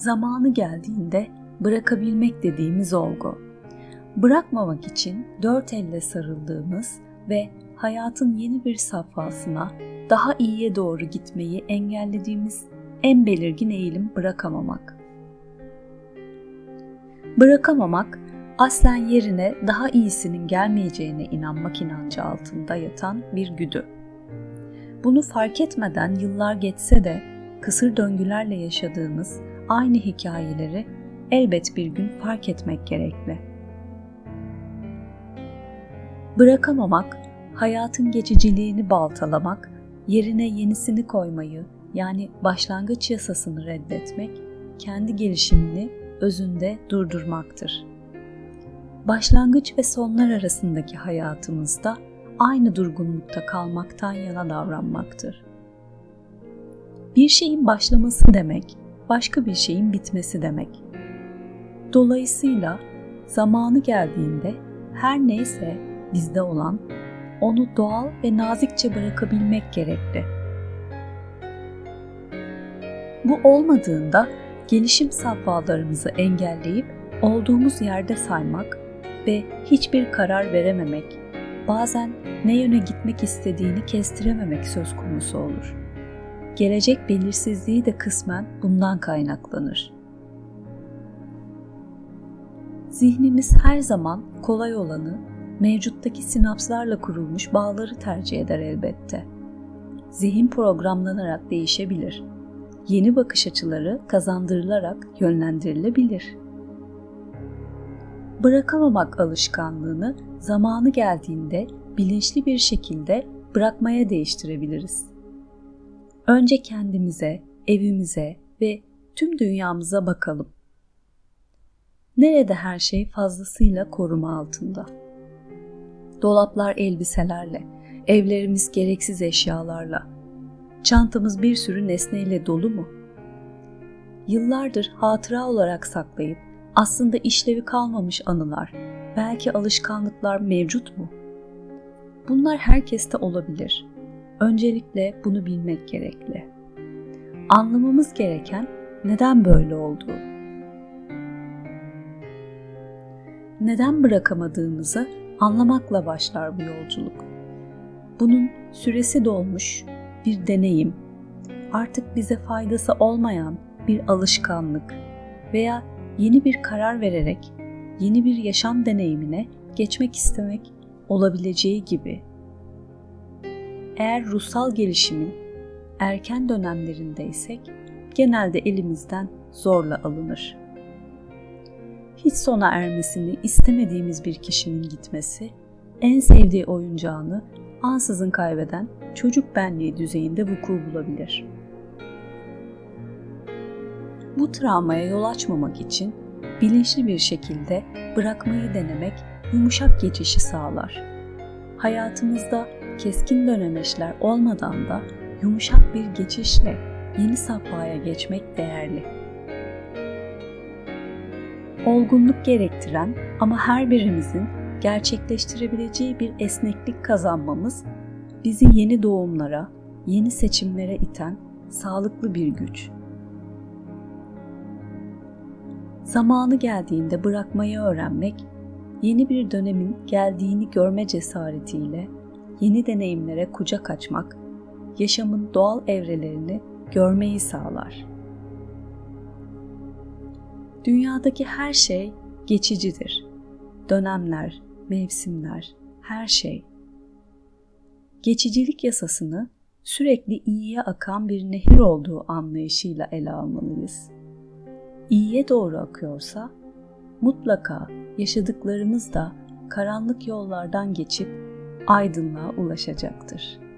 zamanı geldiğinde bırakabilmek dediğimiz olgu. Bırakmamak için dört elle sarıldığımız ve hayatın yeni bir safhasına daha iyiye doğru gitmeyi engellediğimiz en belirgin eğilim bırakamamak. Bırakamamak aslen yerine daha iyisinin gelmeyeceğine inanmak inancı altında yatan bir güdü. Bunu fark etmeden yıllar geçse de kısır döngülerle yaşadığımız aynı hikayeleri elbet bir gün fark etmek gerekli. Bırakamamak, hayatın geçiciliğini baltalamak, yerine yenisini koymayı yani başlangıç yasasını reddetmek, kendi gelişimini özünde durdurmaktır. Başlangıç ve sonlar arasındaki hayatımızda aynı durgunlukta kalmaktan yana davranmaktır. Bir şeyin başlaması demek, başka bir şeyin bitmesi demek. Dolayısıyla zamanı geldiğinde her neyse bizde olan onu doğal ve nazikçe bırakabilmek gerekli. Bu olmadığında gelişim safhalarımızı engelleyip olduğumuz yerde saymak ve hiçbir karar verememek, bazen ne yöne gitmek istediğini kestirememek söz konusu olur. Gelecek belirsizliği de kısmen bundan kaynaklanır. Zihnimiz her zaman kolay olanı, mevcuttaki sinapslarla kurulmuş bağları tercih eder elbette. Zihin programlanarak değişebilir. Yeni bakış açıları kazandırılarak yönlendirilebilir. Bırakamamak alışkanlığını zamanı geldiğinde bilinçli bir şekilde bırakmaya değiştirebiliriz. Önce kendimize, evimize ve tüm dünyamıza bakalım. Nerede her şey fazlasıyla koruma altında? Dolaplar elbiselerle, evlerimiz gereksiz eşyalarla, çantamız bir sürü nesneyle dolu mu? Yıllardır hatıra olarak saklayıp aslında işlevi kalmamış anılar, belki alışkanlıklar mevcut mu? Bunlar herkeste olabilir. Öncelikle bunu bilmek gerekli. Anlamamız gereken neden böyle olduğu. Neden bırakamadığımızı anlamakla başlar bu yolculuk. Bunun süresi dolmuş bir deneyim, artık bize faydası olmayan bir alışkanlık veya yeni bir karar vererek yeni bir yaşam deneyimine geçmek istemek olabileceği gibi. Eğer ruhsal gelişimin erken dönemlerindeysek genelde elimizden zorla alınır. Hiç sona ermesini istemediğimiz bir kişinin gitmesi, en sevdiği oyuncağını ansızın kaybeden çocuk benliği düzeyinde vuku bulabilir. Bu travmaya yol açmamak için bilinçli bir şekilde bırakmayı denemek yumuşak geçişi sağlar. Hayatımızda keskin dönemeçler olmadan da yumuşak bir geçişle yeni safhaya geçmek değerli. Olgunluk gerektiren ama her birimizin gerçekleştirebileceği bir esneklik kazanmamız bizi yeni doğumlara, yeni seçimlere iten sağlıklı bir güç. Zamanı geldiğinde bırakmayı öğrenmek, yeni bir dönemin geldiğini görme cesaretiyle yeni deneyimlere kucak açmak, yaşamın doğal evrelerini görmeyi sağlar. Dünyadaki her şey geçicidir. Dönemler, mevsimler, her şey. Geçicilik yasasını sürekli iyiye akan bir nehir olduğu anlayışıyla ele almalıyız iyiye doğru akıyorsa mutlaka yaşadıklarımız da karanlık yollardan geçip aydınlığa ulaşacaktır.''